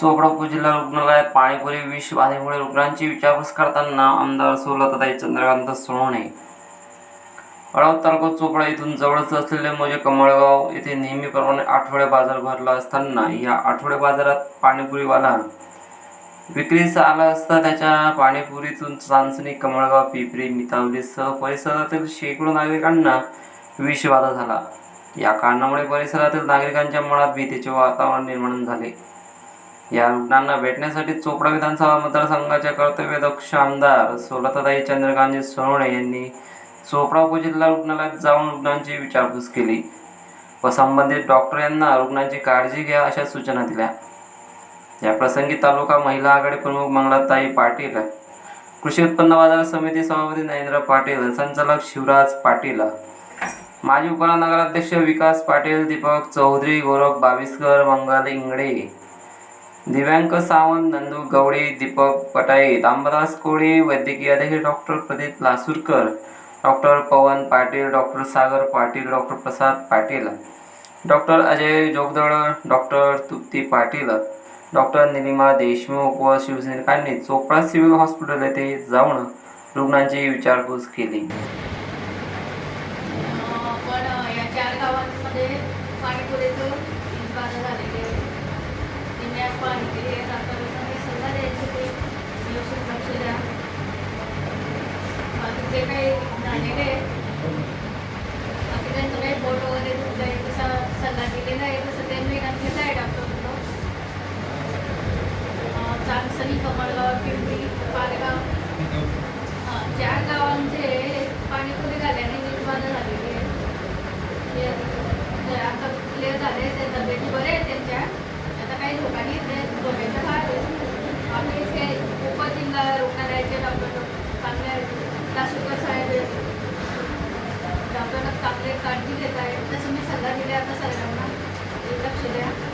चोपडा उपजिल्हा रुग्णालयात पाणीपुरी विष बाधेमुळे रुग्णांची विचारपूस करताना आमदार सोलताताई चंद्रकांत सोनवणे. अळाव तालुका चोपडा येथून जवळच असलेले मोजे कमळगाव येथे नेहमीप्रमाणे आठवडे बाजार भरला असताना या आठवडे बाजारात पाणीपुरीवाला विक्रीस आला असता त्याच्या पाणीपुरीतून चांचणी कमळगाव पिपरी मितावलीसह परिसरातील शेकडो नागरिकांना विषबाधा झाला. या कारणामुळे परिसरातील नागरिकांच्या मनात भीतीचे वातावरण निर्माण झाले. या रुग्णांना भेटण्यासाठी चोपडा विधानसभा मतदारसंघाच्या कर्तव्यदक्ष आमदार सोलताताई चंद्रकांत सोनवणे यांनी चोपडा उपजिल्हा रुग्णालयात जाऊन रुग्णांची विचारपूस केली व संबंधित डॉक्टर यांना रुग्णांची काळजी घ्या अशा सूचना दिल्या. या प्रसंगी तालुका महिला आघाडी प्रमुख मंगलाताई पाटील कृषी उत्पन्न बाजार समिती सभापती नरेंद्र पाटील संचालक शिवराज पाटील माजी उपनगराध्यक्ष विकास पाटील दीपक चौधरी गौरव बाविस्कर मंगल इंगडे दिव्यांक सावंत नंदू गवळी दीपक पटाई अंबादास कोळी वैद्यकीय अधिकारी doctor Pradeep Lasurkar doctor Pawan Patil doctor Sagar Patil doctor Prasad Patil doctor Ajay Jogdal doctor Trupti Patil doctor Nilima Deshmukh व शिवसैनिकांनी चोपडा सिव्हिल हॉस्पिटल येथे जाऊन रुग्णांची विचारपूस केली. पाणी सल्ला द्यायची ते व्यवस्थित लक्ष द्या. काही झालेले आहे बाकी काही वगैरे तसा सल्ला दिलेला आहे तसं त्यांनी घातलेला आहे डॉक्टर चांदसनी कमळगाव पिंपरी पालगाव हां चार गावांचे पाणीपुरी झाल्याने निर्माण झालेली आहे ते ते आता क्लिअर झाले ते तब्येती बरे आहेत त्यांच्या आता काही लोकांनी ते धोक्याच्या बाहेर आहेत. आम्ही इथे उपजिल्हा रुग्णालयाचे डॉक्टर चांगले आहेत लासूरकर साहेब आहेत डॉक्टर चांगले काळजी घेत आहेत तसं मी सल्ला दिला आता सगळ्यांना लक्ष द्या.